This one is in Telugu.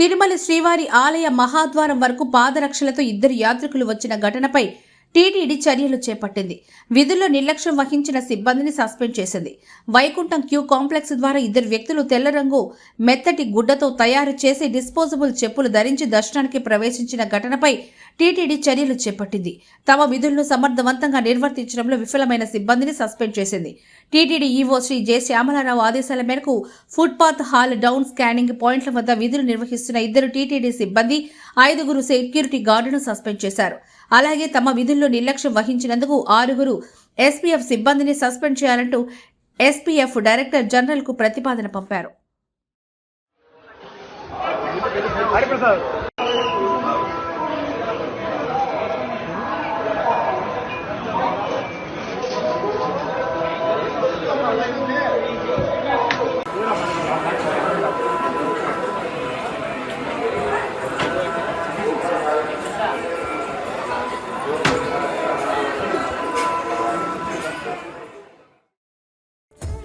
తిరుమల శ్రీవారి ఆలయ మహాద్వారం వరకు పాదరక్షలతో ఇద్దరు యాత్రికులు వచ్చిన ఘటనపై టీటీడీ చర్యలు చేపట్టింది. విధుల్లో నిర్లక్ష్యం వహించిన సిబ్బందిని సస్పెండ్ చేసింది. వైకుంఠం క్యూ కాంప్లెక్స్ ద్వారా ఇద్దరు వ్యక్తులు తెల్ల రంగు మెత్తటి గుడ్డతో తయారు చేసి డిస్పోజబుల్ చెప్పులు ధరించి దర్శనానికి ప్రవేశించిన ఘటనపై టీటీడీ చర్యలు చేపట్టింది. తమ విధులను సమర్థవంతంగా నిర్వర్తించడంలో విఫలమైన సిబ్బందిని సస్పెండ్ చేసింది. TTD EO Shri J. Shyamalarao ఆదేశాల మేరకు ఫుట్పాత్ హాల్ డౌన్ స్కానింగ్ పాయింట్ల వద్ద విధులు నిర్వహిస్తున్న ఇద్దరు టీటీడీ సిబ్బంది ఐదుగురు సెక్యూరిటీ గార్డును సస్పెండ్ చేశారు. అలాగే తమ విధులు విధుల్లో నిర్లక్ష్యం వహించినందుకు ఆరుగురు ఎస్పీఎఫ్ సిబ్బందిని సస్పెండ్ చేయాలంటూ ఎస్పీఎఫ్ డైరెక్టర్ జనరల్కు ప్రతిపాదన పంపారు.